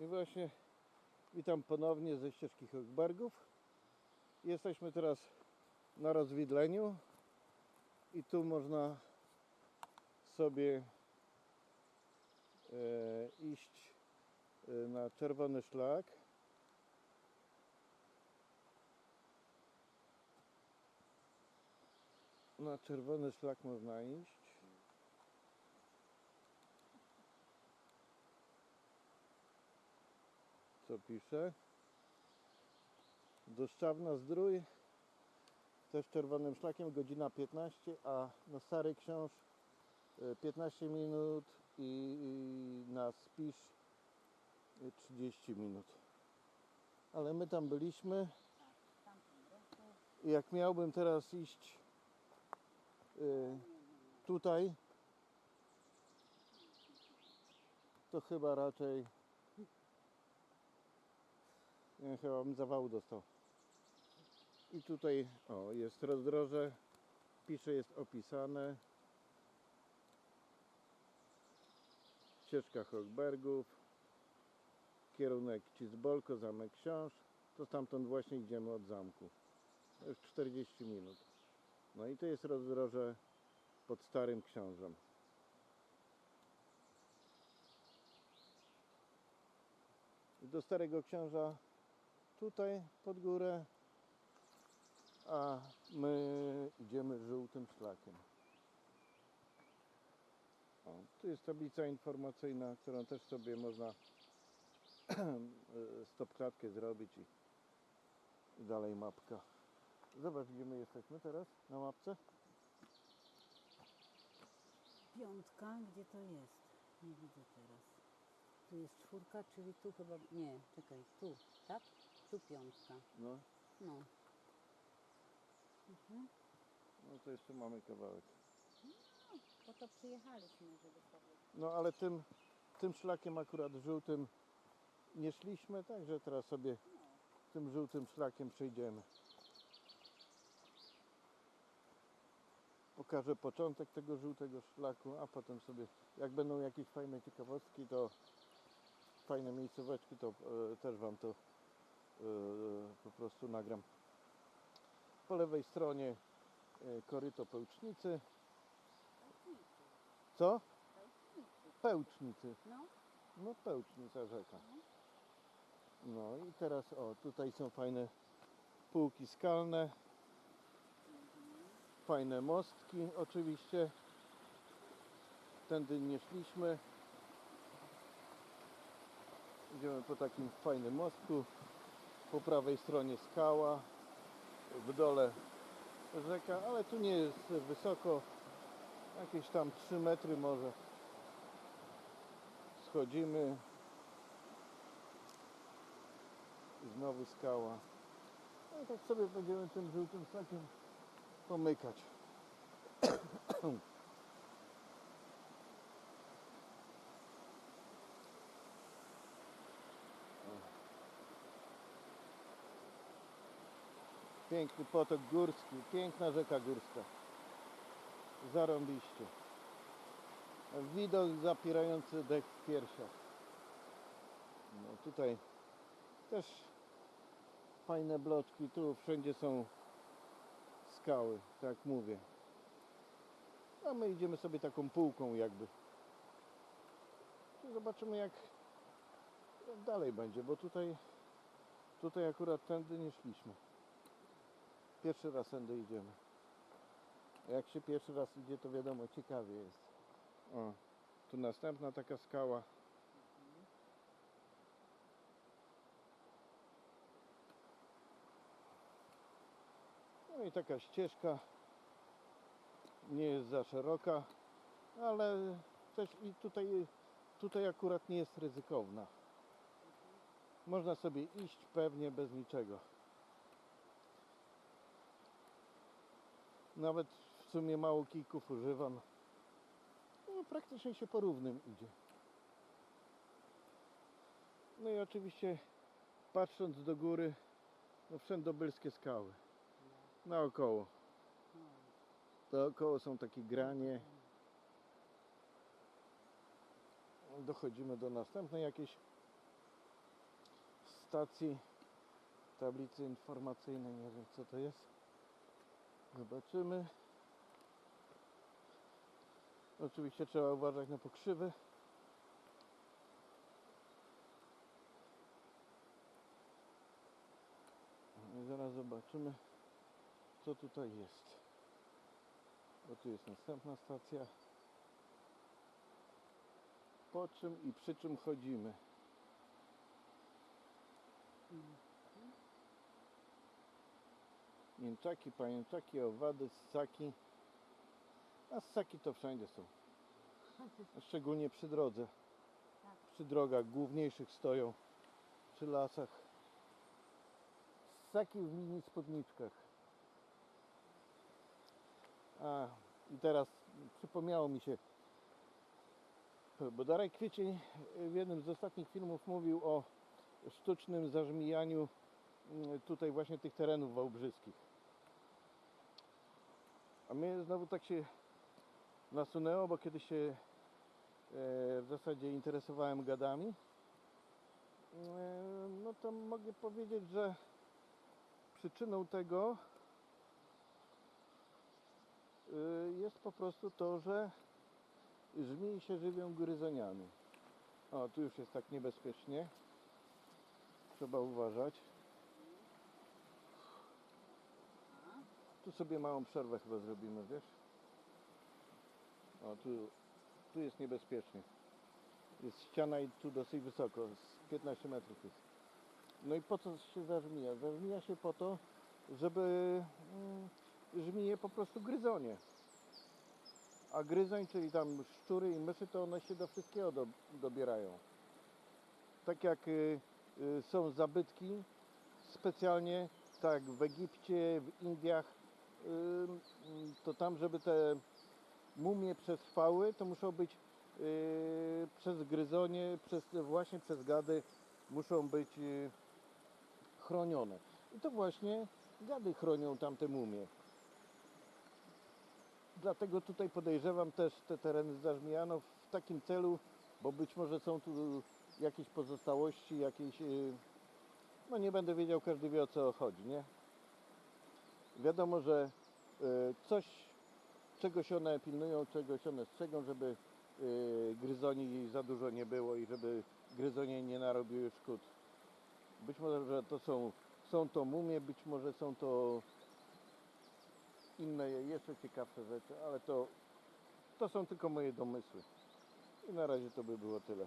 I właśnie witam ponownie ze ścieżki Hochbergów. Jesteśmy teraz na rozwidleniu i tu można sobie e, iść e, na czerwony szlak. Na czerwony szlak można iść. Co pisze. Doszczawna Zdrój, też czerwonym szlakiem, godzina 15, a na Stary Książ e, 15 minut i na Spisz e, 30 minut. Ale my tam byliśmy i jak miałbym teraz iść e, tutaj, to chyba raczej chyba bym zawału dostał. I tutaj, o, jest rozdroże. Pisze, jest opisane. Ścieżka Hochbergów. Kierunek Cizbolko, Zamek Książ. To stamtąd właśnie idziemy od zamku. To już 40 minut. No i to jest rozdroże pod Starym Książem. Do Starego Książa tutaj pod górę, a my idziemy żółtym szlakiem. O, tu jest tablica informacyjna, którą też sobie można stopklatkę zrobić i, dalej mapka. Zobacz, gdzie my jesteśmy teraz na mapce. Piątka, gdzie to jest? Nie widzę teraz. Tu jest czwórka, czyli tu chyba. Nie, czekaj, tu, tak? Tu piątka. No, No. no to jeszcze mamy kawałek. Po to przyjechaliśmy, żeby sobie. No ale tym, tym szlakiem akurat żółtym nie szliśmy, także teraz sobie tym żółtym szlakiem przejdziemy. Pokażę początek tego żółtego szlaku, a potem sobie, jak będą jakieś fajne ciekawostki, to fajne miejscóweczki, to e, też Wam to po prostu nagram. Po lewej stronie e, koryto pełcznicy. Co? Pełcznicy. No, No pełcznica rzeka. No i teraz o, tutaj są fajne półki skalne. Fajne mostki oczywiście. Tędy nie szliśmy. Idziemy po takim fajnym mostku. Po prawej stronie skała. W dole rzeka, ale tu nie jest wysoko. Jakieś tam 3 metry może. Schodzimy. I znowu skała. No i tak sobie będziemy tym żółtym szlakiem pomykać. Piękny potok górski, piękna rzeka górska. Zarąbiście. Widok zapierający dech w piersiach. No tutaj też fajne bloczki, tu wszędzie są skały, tak mówię. A my idziemy sobie taką półką jakby. Zobaczymy jak dalej będzie, bo tutaj tutaj akurat tędy nie szliśmy. Pierwszy raz tędy idziemy. A jak się pierwszy raz idzie, to wiadomo, ciekawie jest. O, tu następna taka skała. No i taka ścieżka. Nie jest za szeroka, ale też i tutaj, tutaj akurat nie jest ryzykowna. Można sobie iść pewnie bez niczego. Nawet w sumie mało kijków używam. No, praktycznie się po równym idzie. No i oczywiście patrząc do góry, no wszędobylskie skały. Naokoło. Dookoło są takie granie. Dochodzimy do następnej jakiejś stacji tablicy informacyjnej, nie wiem co to jest. Zobaczymy. Oczywiście trzeba uważać na pokrzywy. I zaraz zobaczymy co tutaj jest. Bo tu jest następna stacja. Po czym i przy czym chodzimy. Mięczaki, pajęczaki, owady, ssaki. A ssaki to wszędzie są. Szczególnie przy drodze. Tak. Przy drogach główniejszych stoją. Przy lasach. Ssaki w mini spódniczkach. A i teraz przypomniało mi się, bo Darek Kwiecień w jednym z ostatnich filmów mówił o sztucznym zażmijaniu mm, tutaj właśnie tych terenów wałbrzyskich. A mnie znowu tak się nasunęło, bo kiedyś się e, w zasadzie interesowałem gadami. E, No to mogę powiedzieć, że przyczyną tego y, jest po prostu to, że żmii się żywią gryzoniami. O, tu już jest tak niebezpiecznie. Trzeba uważać. Tu sobie małą przerwę chyba zrobimy, wiesz? O, tu, tu jest niebezpiecznie. Jest ściana i tu dosyć wysoko, z 15 metrów jest. No i po co się zażmija? Zażmija się po to, żeby mm, żmije po prostu gryzonie. A gryzoń, czyli tam szczury i myszy, to one się do wszystkiego do, dobierają. Tak jak y, y, są zabytki specjalnie, tak w Egipcie, w Indiach, to tam, żeby te mumie przetrwały, to muszą być y, przez gryzonie, przez, właśnie przez gady muszą być y, chronione. I to właśnie gady chronią tamte mumie. Dlatego tutaj podejrzewam też te tereny zażmijano w takim celu, bo być może są tu jakieś pozostałości, jakieś... y, No nie będę wiedział, każdy wie o co chodzi, nie? Wiadomo, że y, coś, czegoś one pilnują, czegoś one strzegą, żeby y, gryzoni za dużo nie było i żeby gryzonie nie narobiły szkód. Być może, że to są, są to mumie, być może są to inne, jeszcze ciekawsze rzeczy, ale to, to są tylko moje domysły. I na razie to by było tyle.